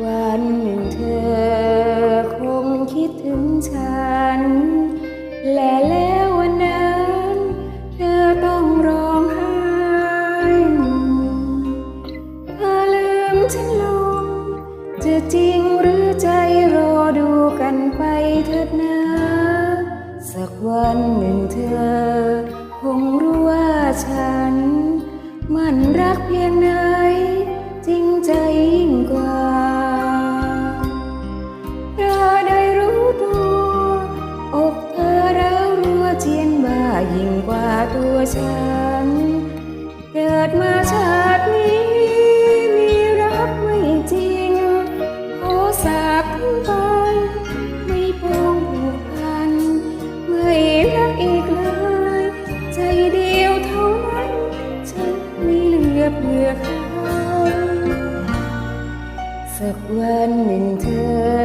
วันหนึ่งเธอคงคิดถึงฉัน และแล้ววันนั้น เธอต้องร้องไห้ เธอลืมฉันลง จะจริงหรือใจรอดูกันไปเถิดนะ สักวันหนึ่งเธอ คงรู้ว่าฉัน มันรักเพียงไหน จริงใจยิ่งกว่า เจียนบ้ายิ่งกว่าตัวฉัน เกิดมาชาตินี้ มีรักไม่จริงขอสาบทิ้งไปไม่พองผูกพัน ไม่รักอีกเลย ใจเดียวเท่านั้น ฉันไม่เหลือเพื่อใครสักวันหนึ่งเธอ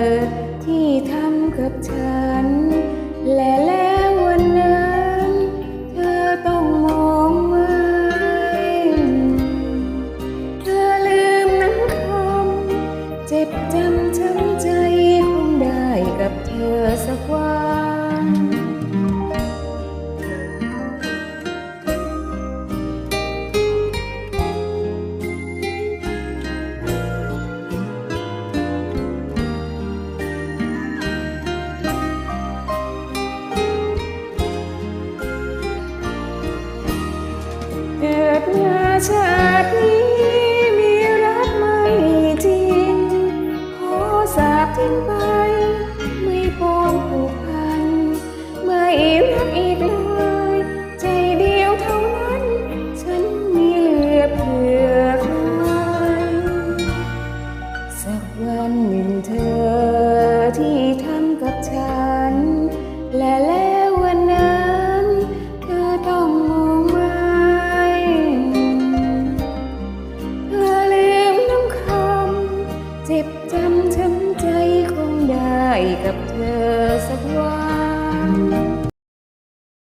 จ็บจำช้ำใจคงได้กับเธอสักวันเกิดมาชา วเท่านั้นฉันมีเหลือเพื่อใครสักวันหนึ่งเธอที่ กับเธอสักวัน